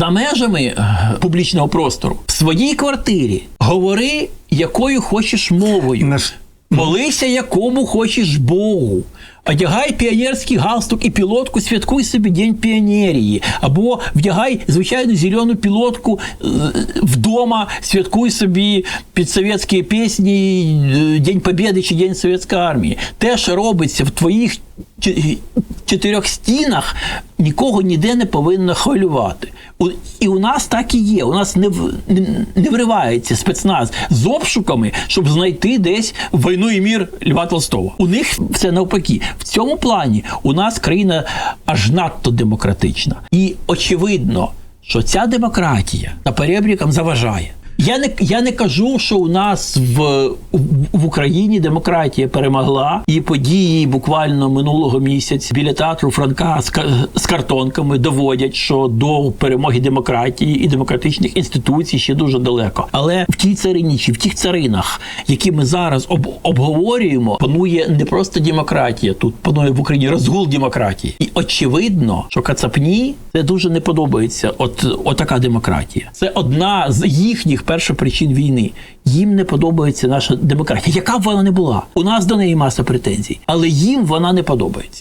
за межами е, публічного простору в своїй квартирі говори, якою хочеш мовою. Молися якому хочеш Богу. Одягай піонерський галстук і пілотку, святкуй собі День піонерії. Або вдягай звичайну зелену пілотку е, вдома, святкуй собі під совєтські пісні е, День Побєди чи День Совєтської армії. Те, що робиться в твоїх чотирьох стінах, нікого ніде не повинно хвилювати. І у нас так і є. У нас не, в- не, не вривається спецназ з обшуками, щоб знайти десь війну і мір Льва Толстого. У них все навпаки. В цьому плані у нас країна аж надто демократична. І очевидно, що ця демократія та перебрікам заважає. Я не я не кажу, що у нас в, в Україні демократія перемогла, і події буквально минулого місяця біля театру Франка з, з картонками доводять, що до перемоги демократії і демократичних інституцій ще дуже далеко. Але в тій царині чи в тих царинах, які ми зараз об, обговорюємо, панує не просто демократія, тут панує в Україні розгул демократії. І очевидно, що Кацапні це дуже не подобається. От, от така демократія. Це одна з їхніх першопричин війни. Їм не подобається наша демократія, яка б вона не була. У нас до неї маса претензій, але їм вона не подобається.